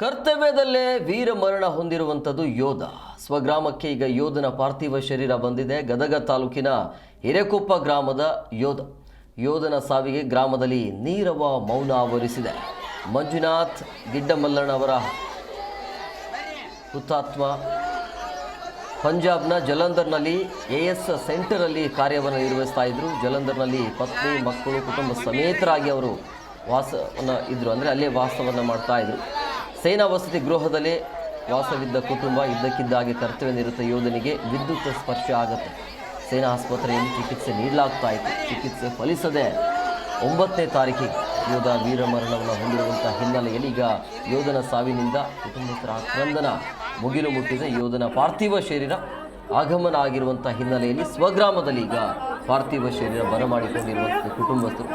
ಕರ್ತವ್ಯದಲ್ಲೇ ವೀರ ಮರಣ ಹೊಂದಿರುವಂಥದ್ದು ಯೋಧ. ಸ್ವಗ್ರಾಮಕ್ಕೆ ಈಗ ಯೋಧನ ಪಾರ್ಥಿವ ಶರೀರ ಬಂದಿದೆ. ಗದಗ ತಾಲೂಕಿನ ಹಿರೇಕೊಪ್ಪ ಗ್ರಾಮದ ಯೋಧ. ಯೋಧನ ಸಾವಿಗೆ ಗ್ರಾಮದಲ್ಲಿ ನೀರವ ಮೌನ ಆವರಿಸಿದೆ. ಮಂಜುನಾಥ್ ಗಿಡ್ಡಮಲ್ಲಣ್ಣ ಅವರ ಹುತಾತ್ಮ. ಪಂಜಾಬ್ನ ಜಲಂಧರ್ನಲ್ಲಿ ಎ ಎಸ್ ಸೆಂಟರಲ್ಲಿ ಕಾರ್ಯವನ್ನು ನಿರ್ವಹಿಸ್ತಾ ಇದ್ದರು ಜಲಂಧರ್ನಲ್ಲಿ ಪತ್ನಿ, ಮಕ್ಕಳು, ಕುಟುಂಬ ಸಮೇತರಾಗಿ ಅವರು ವಾಸವನ್ನು ಇದ್ದರು ಅಂದರೆ ಅಲ್ಲೇ ವಾಸವನ್ನು ಮಾಡ್ತಾ ಇದ್ರು. ಸೇನಾ ವಸತಿ ಗೃಹದಲ್ಲಿ ವಾಸವಿದ್ದ ಕುಟುಂಬ ಇದ್ದಕ್ಕಿದ್ದಾಗಿ ಕರ್ತವ್ಯ ನಿರತ ಯೋಧನಿಗೆ ವಿದ್ಯುತ್ ಸ್ಪರ್ಶ ಆಗುತ್ತೆ. ಸೇನಾ ಆಸ್ಪತ್ರೆಯಲ್ಲಿ ಚಿಕಿತ್ಸೆ ನೀಡಲಾಗ್ತಾ ಇತ್ತು ಚಿಕಿತ್ಸೆ ಫಲಿಸದೆ ಒಂಬತ್ತನೇ ತಾರೀಕಿಗೆ ಯೋಧ ವೀರಮರಣವನ್ನು ಹೊಂದಿರುವಂಥ ಹಿನ್ನೆಲೆಯಲ್ಲಿ ಈಗ ಯೋಧನ ಸಾವಿನಿಂದ ಕುಟುಂಬಸ್ಥರ ಆಕ್ರಂದನ ಮುಗಿಲು ಮುಟ್ಟಿದೆ. ಯೋಧನ ಪಾರ್ಥಿವ ಶರೀರ ಆಗಮನ ಆಗಿರುವಂಥ ಹಿನ್ನೆಲೆಯಲ್ಲಿ ಸ್ವಗ್ರಾಮದಲ್ಲಿ ಈಗ ಪಾರ್ಥಿವ ಶರೀರ ಬರಮಾಡಿಕೊಂಡಿರುವಂಥ ಕುಟುಂಬಸ್ಥರು.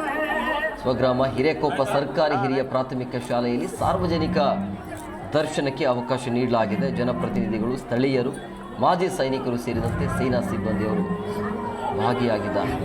ಸ್ವಗ್ರಾಮ ಹಿರೇಕೊಪ್ಪ ಸರ್ಕಾರಿ ಹಿರಿಯ ಪ್ರಾಥಮಿಕ ಶಾಲೆಯಲ್ಲಿ ಸಾರ್ವಜನಿಕ ದರ್ಶನಕ್ಕೆ ಅವಕಾಶ ನೀಡಲಾಗಿದೆ. ಜನಪ್ರತಿನಿಧಿಗಳು, ಸ್ಥಳೀಯರು, ಮಾಜಿ ಸೈನಿಕರು ಸೇರಿದಂತೆ ಸೇನಾ ಸಿಬ್ಬಂದಿಯವರು ಭಾಗಿಯಾಗಿದ್ದಾರೆ.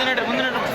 ಮುಂದಿನ ಮುಂದಿನ